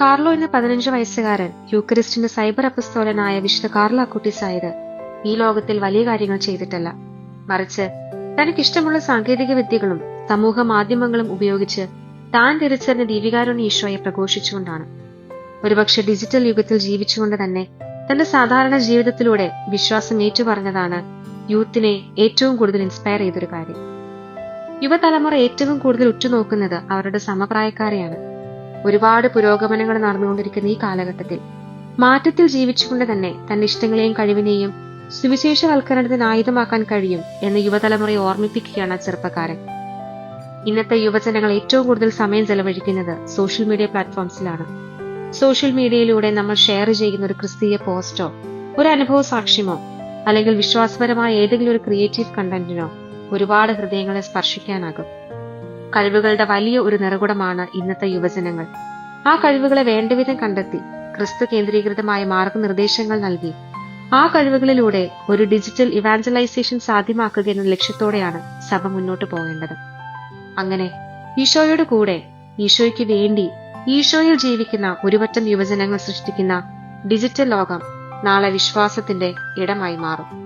Carlo എന്ന പതിനഞ്ച് വയസ്സുകാരൻ യൂക്രിസ്റ്റിന്റെ സൈബർ അപസ്തോലനായ വിശുദ്ധ കാർലോ അക്കുട്ടിസായത് ഈ ലോകത്തിൽ വലിയ കാര്യങ്ങൾ ചെയ്തിട്ടല്ല. മറിച്ച് തനിക്കിഷ്ടമുള്ള സാങ്കേതിക വിദ്യകളും സമൂഹ മാധ്യമങ്ങളും ഉപയോഗിച്ച് താൻ തിരിച്ചറിഞ്ഞ ദീപികാരുണ്യ ഈശോയെ പ്രഘോഷിച്ചുകൊണ്ടാണ്. ഒരുപക്ഷെ ഡിജിറ്റൽ യുഗത്തിൽ ജീവിച്ചുകൊണ്ട് തന്നെ തന്റെ സാധാരണ ജീവിതത്തിലൂടെ വിശ്വാസം ഏറ്റുപറഞ്ഞതാണ് യൂത്തിനെ ഏറ്റവും കൂടുതൽ ഇൻസ്പയർ ചെയ്തൊരു കാര്യം. യുവതലമുറ ഏറ്റവും കൂടുതൽ ഉറ്റുനോക്കുന്നത് അവരുടെ സമപ്രായക്കാരെയാണ്. ഒരുപാട് പുരോഗമനങ്ങൾ നടന്നുകൊണ്ടിരിക്കുന്ന ഈ കാലഘട്ടത്തിൽ. മാറ്റത്തിൽ ജീവിച്ചുകൊണ്ട് തന്നെ തന്റെ ഇഷ്ടങ്ങളെയും കഴിവിനെയും സുവിശേഷവൽക്കരണത്തിന് ആയുധമാക്കാൻ കഴിയും എന്ന് യുവതലമുറയെ ഓർമ്മിപ്പിക്കുകയാണ് ചെറുപ്പക്കാരൻ. ഇന്നത്തെ യുവജനങ്ങൾ ഏറ്റവും കൂടുതൽ സമയം ചെലവഴിക്കുന്നത് സോഷ്യൽ മീഡിയ പ്ലാറ്റ്ഫോംസിലാണ്. സോഷ്യൽ മീഡിയയിലൂടെ നമ്മൾ ഷെയർ ചെയ്യുന്ന ഒരു ക്രിസ്തീയ പോസ്റ്റോ ഒരു അനുഭവ സാക്ഷ്യമോ അല്ലെങ്കിൽ വിശ്വാസപരമായ ഏതെങ്കിലും ഒരു ക്രിയേറ്റീവ് കണ്ടന്റിനോ ഒരുപാട് ഹൃദയങ്ങളെ സ്പർശിക്കാനാകും. കഴിവുകളുടെ വലിയ ഒരു നിറകുടമാണ് ഇന്നത്തെ യുവജനങ്ങൾ. ആ കഴിവുകളെ വേണ്ടവിധം കണ്ടെത്തി ക്രിസ്തു കേന്ദ്രീകൃതമായ മാർഗനിർദ്ദേശങ്ങൾ നൽകി. ആ കഴിവുകളിലൂടെ ഒരു ഡിജിറ്റൽ ഇവാഞ്ചലൈസേഷൻ സാധ്യമാക്കുക എന്ന ലക്ഷ്യത്തോടെയാണ് സഭ മുന്നോട്ട് പോകേണ്ടത്. അങ്ങനെ ഈശോയുടെ കൂടെ ഈശോയ്ക്ക് വേണ്ടി ഈശോയിൽ ജീവിക്കുന്ന ഒരുപറ്റം യുവജനങ്ങൾ സൃഷ്ടിക്കുന്ന ഡിജിറ്റൽ ലോകം നാളെ വിശ്വാസത്തിന്റെ ഇടമായി മാറും.